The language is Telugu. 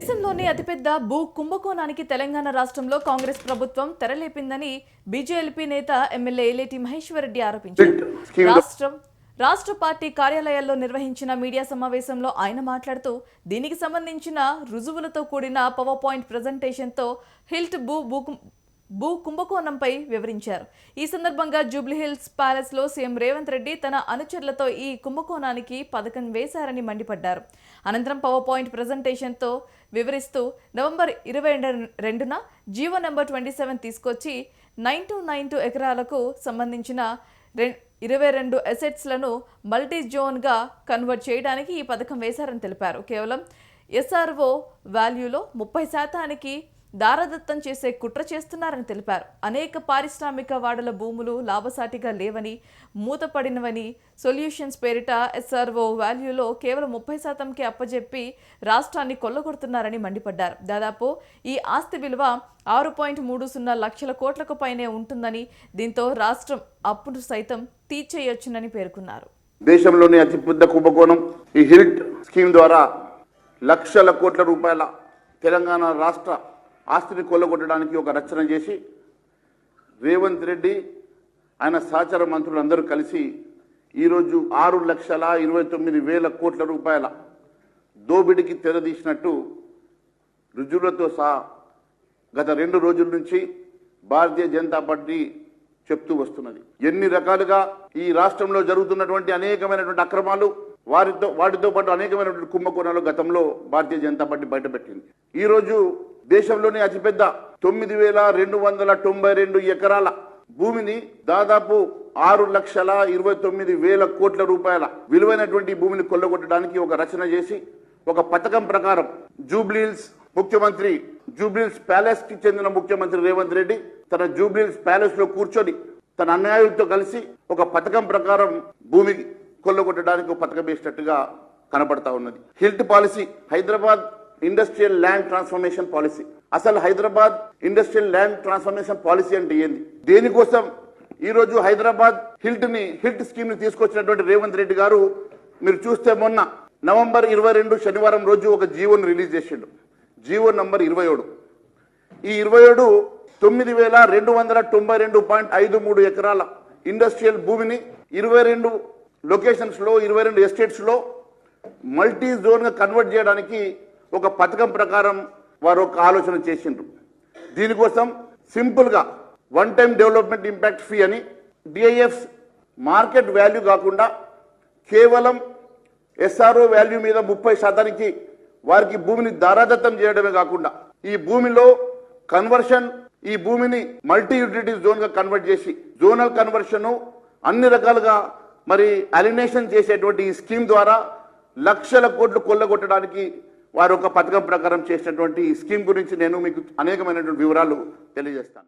దేశంలోని అతిపెద్ద భూ కుంభకోణానికి తెలంగాణ రాష్ట్రంలో కాంగ్రెస్ ప్రభుత్వం తెరలేపిందని బీజేఎల్పీ నేత ఎమ్మెల్యే ఏలేటి మహేశ్వర్ రెడ్డి ఆరోపించారు. రాష్ట్రం రాష్ట్ర పార్టీ కార్యాలయాల్లో నిర్వహించిన మీడియా సమావేశంలో ఆయన మాట్లాడుతూ దీనికి సంబంధించిన రుజువులతో కూడిన పవర్ పాయింట్ ప్రజెంటేషన్తో హిల్ట్ భూ భూ భూ కుంభకోణంపై వివరించారు. ఈ సందర్భంగా జూబ్లీహిల్స్ ప్యాలెస్లో సీఎం రేవంత్ రెడ్డి తన అనుచరులతో ఈ కుంభకోణానికి పథకం వేశారని మండిపడ్డారు. అనంతరం పవర్ పాయింట్ ప్రజెంటేషన్తో వివరిస్తూ నవంబర్ ఇరవై రెండున జీవో నెంబర్ ట్వంటీ సెవెన్ తీసుకొచ్చి నైన్ టు నైన్ టు ఎకరాలకు సంబంధించిన రె ఇరవై రెండు అసెట్స్లను మల్టీ జోన్గా కన్వర్ట్ చేయడానికి ఈ పథకం వేశారని తెలిపారు. కేవలం ఎస్ఆర్ఓ వాల్యూలో ముప్పై శాతానికి దారదత్తం చేసే కుట్ర చేస్తున్నారని తెలిపారు. అనేక పారిశ్రామిక వాడల భూములు లాభసాటిగా లేవని మూతపడినవని సొల్యూషన్స్ పేరిట ఎస్ఆర్ఓ వాల్యూలో కేవలం ముప్పై శాతంకి అప్పజెప్పి రాష్ట్రాన్ని కొల్లగొడుతున్నారని మండిపడ్డారు. దాదాపు ఈ ఆస్తి విలువ ఆరు పాయింట్ మూడు సున్నా లక్షల కోట్లకు పైనే ఉంటుందని దీంతో రాష్ట్రం అప్పును సైతం తీర్చేయొచ్చునని పేర్కొన్నారు. దేశంలోని అతిపెద్ద కుంభకోణం ఈ హిల్ట్ స్కీమ్ ద్వారా లక్షల కోట్ల రూపాయల తెలంగాణ రాష్ట్ర ఆస్తిని కొల్లగొట్టడానికి ఒక రచన చేసి రేవంత్ రెడ్డి ఆయన సహచార మంత్రులందరూ కలిసి ఈరోజు ఆరు లక్షల ఇరవై తొమ్మిది వేల కోట్ల రూపాయల దోపిడికి తెరదీసినట్టు రుజువులతో సహా గత రెండు రోజుల నుంచి భారతీయ జనతా పార్టీ చెప్తూ వస్తున్నది. ఎన్ని రకాలుగా ఈ రాష్ట్రంలో జరుగుతున్నటువంటి అనేకమైనటువంటి అక్రమాలు వారితో వాటితో పాటు అనేకమైనటువంటి కుంభకోణాలు గతంలో భారతీయ జనతా పార్టీ బయటపెట్టింది. ఈరోజు దేశంలోనే అతిపెద్ద తొమ్మిది వేల రెండు వందల తొంభై రెండు ఎకరాల భూమిని దాదాపు ఆరు లక్షల ఇరవై తొమ్మిది వేల కోట్ల రూపాయల విలువైనటువంటి భూమిని కొల్లగొట్టడానికి ఒక రచన చేసి ఒక పథకం ప్రకారం జూబ్లీహిల్స్ ముఖ్యమంత్రి జూబ్లీహిల్స్ ప్యాలెస్కి చెందిన ముఖ్యమంత్రి రేవంత్ రెడ్డి తన జూబ్లీహిల్స్ ప్యాలెస్లో కూర్చొని తన అన్యాయులతో కలిసి ఒక పథకం ప్రకారం భూమి కొల్లగొట్టడానికి ఒక పథకం వేసినట్టుగా కనబడతా ఉన్నది. HILT policy Hyderabad industrial land transformation policy అసలు Hyderabad industrial land transformation policy అంటే ఏంది? దేనికోసం ఈ రోజు హైదరాబాద్ హిల్ట్ని హిల్ట్ స్కీమ్ని తీసుకొచ్చినటువంటి రేవంత్ రెడ్డి గారు మీరు చూస్తే మొన్న నవంబర్ ఇరవై రెండు శనివారం రోజు ఒక జీవోను రిలీజ్ చేసిండు. జీవో నంబర్ ఇరవై ఏడు. ఈ ఇరవై ఏడు తొమ్మిది వేల రెండు వందల తొంభై రెండు పాయింట్ ఐదు మూడు ఎకరాల ఇండస్ట్రియల్ భూమిని ఇరవై రెండు లొకేషన్స్లో ఇరవై రెండు ఎస్టేట్స్లో మల్టీ జోన్గా కన్వర్ట్ చేయడానికి ఒక పథకం ప్రకారం వారు ఒక ఆలోచన చేసిండ్రు. దీనికోసం సింపుల్గా one time development impact fee అని డిఐఎఫ్ మార్కెట్ వాల్యూ కాకుండా కేవలం ఎస్ఆర్ఓ వాల్యూ మీద ముప్పై శాతానికి వారికి భూమిని దారాదత్తం చేయడమే కాకుండా ఈ భూమిలో కన్వర్షన్ ఈ భూమిని మల్టీ యూటిలిటీ జోన్గా కన్వర్ట్ చేసి జోనల్ కన్వర్షన్ అన్ని రకాలుగా మరి అలినేషన్ చేసేటువంటి ఈ స్కీమ్ ద్వారా లక్షల కోట్లు కొల్లగొట్టడానికి వారు ఒక పథకం ప్రకారం చేసినటువంటి ఈ స్కీమ్ గురించి నేను మీకు అనేకమైనటువంటి వివరాలు తెలియజేస్తాను.